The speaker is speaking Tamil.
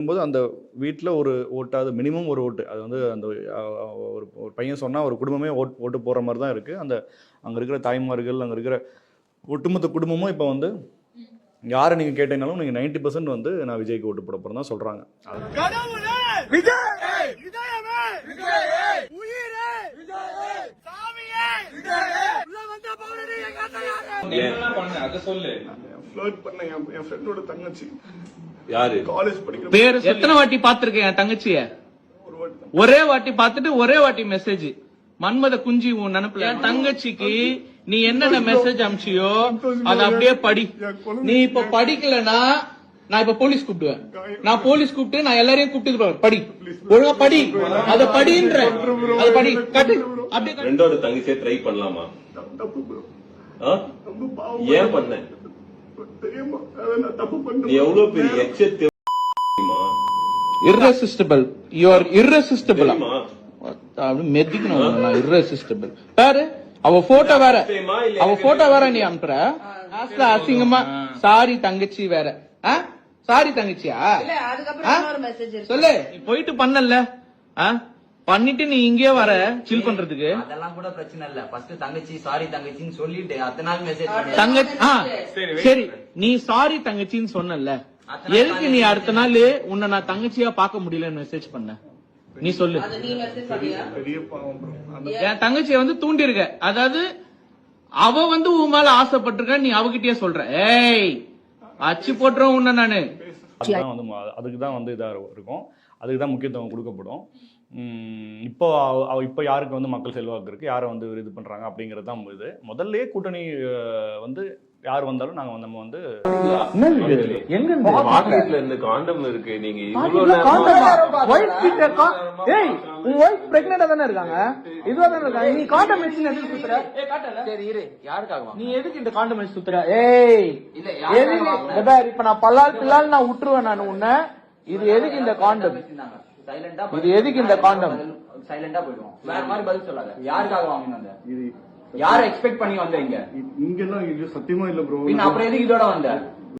போது அந்த வீட்டில் ஒரு ஓட்டாவது மினிமம் ஒரு ஓட்டு. அது வந்து அந்த ஒரு ஒரு பையன் சொன்னால் ஒரு குடும்பமே ஓட் ஓட்டு போடுற மாதிரி தான் இருக்குது அந்த அங்கே இருக்கிற தாய்மார்கள் அங்கே இருக்கிற ஒட்டுமொத்த குடும்பமும் இப்போ வந்து யாரை நீங்கள் கேட்டீங்கனாலும் நீங்கள் நைன்டி பர்சன்ட் வந்து நான் விஜய்க்கு ஓட்டு போட போகிறேன் தான் சொல்கிறாங்க கடவுளே! விஜய்! இதயமே விஜய் உயிரே! விஜய்! சாமியே! விஜய்! உள்ள வந்த பவுரடி எங்க அண்ணன் யாரு என்னெல்லாம் பண்ண அத சொல்லு ஃப்ளர்ட் பண்ண என் என் ஃப்ரெண்டோட தங்கச்சி. யாரு? காலேஜ் படிக்கிற பேர் எத்தனை வாட்டி பாத்திருக்கேன் என் தங்கச்சிய? ஒரு வாட்டி தான். ஒரே வாட்டி பார்த்துட்டு ஒரே வாட்டி மெசேஜ் மன்மத குஞ்சி உன் நினைப்புல என் தங்கச்சிக்கு நீ என்னென்ன மெசேஜ் அனுப்பிச்சியோ அதை அப்படியே படி. நீ இப்ப படிக்கலனா நான் இப்ப போலீஸ் கூப்பிடுவேன். நான் போலீஸ் கூப்பிட்டு நான் எல்லாரையும் கூப்பிட்டு. படி. ஒழுங்கா படி. அத படின்ற. அத படி. கட்டு. அப்படியே. ஃப்ரெண்டோட தங்கச்சியை ட்ரை பண்ணலாமா? ஏன் பண்ண? தெரியுமா? அதை நான் தப்பு நீ பண்ணேன் எவ்வளவு பெரிய you are irresistible. தெரியுமா? அப்படி மெதிக்கணும். irresistible. பாரு அவ போட்டோ வேற. அவ போட்டோ வேற நீ அனுப்புற. லாஸ்ட்ல அசிங்கமா சாரி தங்கச்சி வேற. சாரி தங்கச்சியா? இல்ல அதுக்கப்புறம் ஆ? இன்னொரு மெசேஜ் இருக்கு. சொல்லு. போயிட்டு பண்ணல. ஆ? பண்ணிட்டு நீ இங்கே வர சில் பண்றதுக்கு. அதெல்லாம் கூட பிரச்சனை இல்ல. ஃபர்ஸ்ட் தங்கச்சி சாரி தங்கச்சின்னு சொல்லிட்டு அத்தனை நாள் மெசேஜ் பண்ணி தங்க ஆ, சரி நீ சாரி தங்கச்சின்னு சொன்னல எதுக்கு நீ அடுத்த நாள் உன்னை நான் தங்கச்சியா பார்க்க முடியலன்னு மெசேஜ் பண்ண? நீ சொல்லு. அது நீ மெசேஜ் பண்ணியா? பெரிய பாவம் bro. அந்த என் தங்கச்சியை வந்து தூண்டி இருக்க அதாவது அவ வந்து உன் மேல ஆசைப்பட்டிருக்க நீ அவகிட்டயே சொல்ற. ஏய் அச்சு போட்டுறோம் உன்ன நானு. அதுக்கு தான் வந்து இதாக இருக்கும். அதுக்கு தான் முக்கியத்துவம் கொடுக்கப்படும். இப்போ இப்போ யாருக்கு வந்து மக்கள் செல்வாக்கு இருக்குது யாரை வந்து இது பண்ணுறாங்க அப்படிங்கிறது தான் இது. முதல்லயே கூட்டணி வந்து யார் வந்தாலும் வந்து நம்ம வந்து பாக்கெட்ல இருந்து காண்டம் இருக்கு. நீங்க ஏய் உன் ஒய்ஃப் பிரெக்னெண்டா தானே இருக்காங்க? இதுவா தானே இருக்காங்க? நீ காண்டம் வச்சு எதுக்கு சுத்துற? சரி இரு. யாருக்காக நீ எதுக்கு இந்த காண்டம் வச்சு சுத்துற? ஏய் இல்ல இப்ப நான் பல்லால் பில்லால் நான் விட்டுருவேன் நான் உன்னை. இது எதுக்கு இந்த காண்டம்? சைலண்டா இது எதுக்கு இந்த condom? சைலண்டா போயிடுவோம். வேற மாதிரி பதில் சொல்லாத யாருக்காக வாங்கின வந்த? இது யார எக்ஸ்பெக்ட் பண்ணி வந்த இங்க? இது சத்தியமா இல்ல ப்ரோ அப்புறம் எதுக்கு இதோட வந்த?